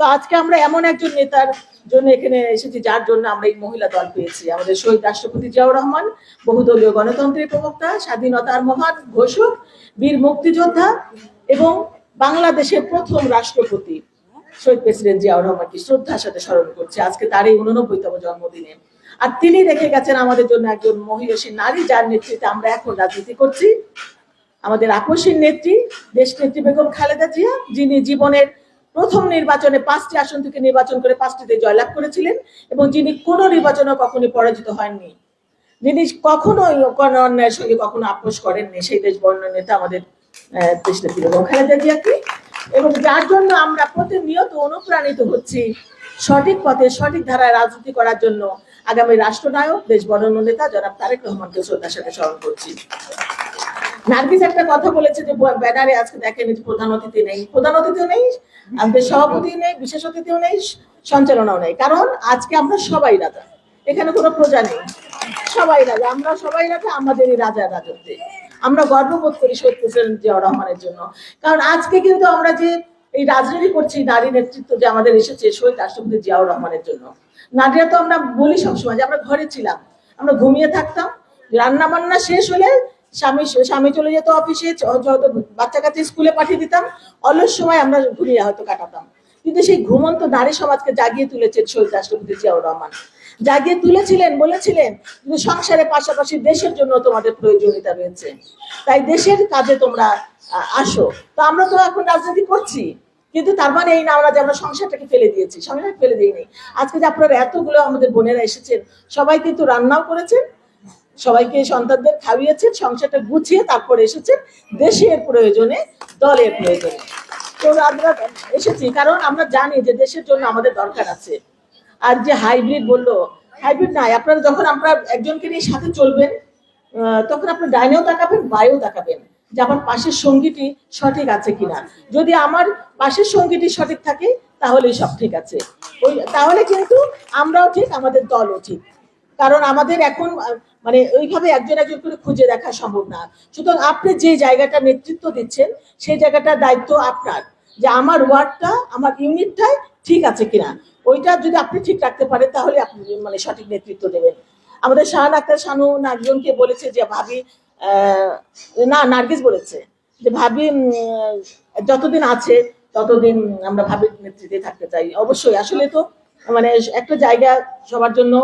তো আজকে আমরা এমন একজন নেতার জন্য এখানে এসেছি, যার জন্য আমরা এই মহিলা দল পেয়েছি। আমাদের শহীদ রাষ্ট্রপতি জিয়াউর রহমান, বহুদলীয় গণতন্ত্রের প্রবক্তা, স্বাধীনতার মহান ঘোষক, বীর মুক্তিযোদ্ধা এবং বাংলাদেশের প্রথম রাষ্ট্রপতি। শহীদ প্রেসিডেন্ট জিয়াউর রহমানকে শ্রদ্ধার সাথে স্মরণ করছে। আজকে তার এই উননব্বইতম জন্মদিনে। আর তিনি রেখে গেছেন আমাদের জন্য একজন মহিষী নারী, যার নেতৃত্বে আমরা এখন রাজনীতি করছি। আমাদের আকস্মিক নেত্রী দেশ নেত্রী বেগম খালেদা জিয়া, যিনি জীবনের প্রথম নির্বাচনে পাঁচটি আসন থেকে নির্বাচন করে পাঁচটিতে জয়লাভ করেছিলেন এবং যিনি কোনো নির্বাচনে কখনোই পরাজিত হননি। যিনি কখনোই অন্যায়ের সঙ্গে কখনো আপোষ করেননি, সেই দেশ বর্ণ নেতা আমাদের দেশ খালেদা জিয়াকে এবং যার জন্য আমরা প্রতিনিয়ত অনুপ্রাণিত হচ্ছি সঠিক পথে, সঠিক ধারায় রাজনীতি করার জন্য আগামী রাষ্ট্রনায়ক, দেশ বর্ণ নেতা জনাব তারেক রহমানকে শ্রদ্ধার সাথে স্মরণ করছি। নার্গিস একটা কথা বলেছে যে ব্যানারে আজকে দেখেন প্রধান অতিথি নেই। প্রধান অতিথিও নেই আমাদের সভাপতি নেই বিশেষ অতিথিও নেই সঞ্চালনাও নেই। কারণ আজকে আমরা সবাই রাজা। এখানে কোনো প্রজা নেই। সবাই রাজা। আমরা সবাই রাজা আমাদের এই রাজা রাজত্বে। আমরা গর্ববোধ করি শহীদ প্রেসিডেন্ট জিয়া রহমানের জন্য। কারণ আজকে কিন্তু আমরা যে এই রাজনীতি করছি নারী নেতৃত্ব যে আমাদের এসেছে শহীদ রাষ্ট্রপতি জিয়াউর রহমানের জন্য। নারীরা তো আমরা বলি সবসময় যে আমরা ঘরে ছিলাম। আমরা ঘুমিয়ে থাকতাম রান্না বান্না শেষ হলে স্বামী স্বামী চলে যেত অফিসে বাচ্চা কাচ্চা স্কুলে পাঠিয়ে দিতাম। অলস সময় আমরা ঘুমিয়ে হয়তো কাটাতাম। কিন্তু সেই ঘুমন্ত নারী সমাজকে জাগিয়ে তুলেছেন শহীদ রাষ্ট্রপতি জিয়াউর রহমান। জাগিয়ে তুলেছিলেন, বলেছিলেন, কিন্তু সংসারের পাশাপাশি দেশের জন্য তোমাদের প্রয়োজনীয়তা রয়েছে। তাই দেশের কাজে তোমরা আসো। তো আমরা তো এখন রাজনীতি করছি। কিন্তু তার মানে এই না, আমরা যে আমরা সংসারটাকে ফেলে দিয়েছি। সংসার ফেলে দিইনি। আজকে যে আপনারা এতগুলো আমাদের বোনেরা এসেছেন, সবাই কিন্তু রান্নাও করেছেন সবাইকে সন্তানদের খাইয়েছেন, সংসারটা গুছিয়ে তারপরে এসেছেন দেশের প্রয়োজনে, দলের প্রয়োজনে। তো আমরা এসেছি, কারণ আমরা জানি যে দেশের জন্য আমাদের দরকার আছে। আর যে হাইব্রিড বলল, হাইব্রিড নাই, আপনারা যখন আমরা একজনকে নিয়ে সাথে চলবেন তখন আপনি ডাইনেও তাকাবেন, বায়েও তাকাবেন যে আমার পাশের সঙ্গীটি সঠিক আছে কিনা। যদি আমার পাশের সঙ্গীটি সঠিক থাকে, তাহলেই সব ঠিক আছে। ওই, তাহলে কিন্তু আমরাও ঠিক, আমাদের দলও ঠিক। কারণ আমাদের এখন মানে ওইভাবে একজন একজন করে খুঁজে দেখা সম্ভব না। সুতরাং আপনি যে জায়গাটা নেতৃত্ব দিচ্ছেন, সেই জায়গাটার দায়িত্ব আপনার যে আমার ওয়ার্ডটা, আমার ইউনিটটাই ঠিক আছে কিনা। ওইটা যদি আপনি ঠিক রাখতে পারেন, তাহলে আপনি মানে সঠিক নেতৃত্ব দেবেন। আমাদের শাহান আক্তার শানু একজনকে বলেছে যে, ভাবি না, নার্গিস বলেছে যে, ভাবি যতদিন আছে, ততদিন আমরা ভাবির নেতৃত্বে থাকতে চাই। অবশ্যই, আসলে তো মানে একটা জায়গা সবার জন্য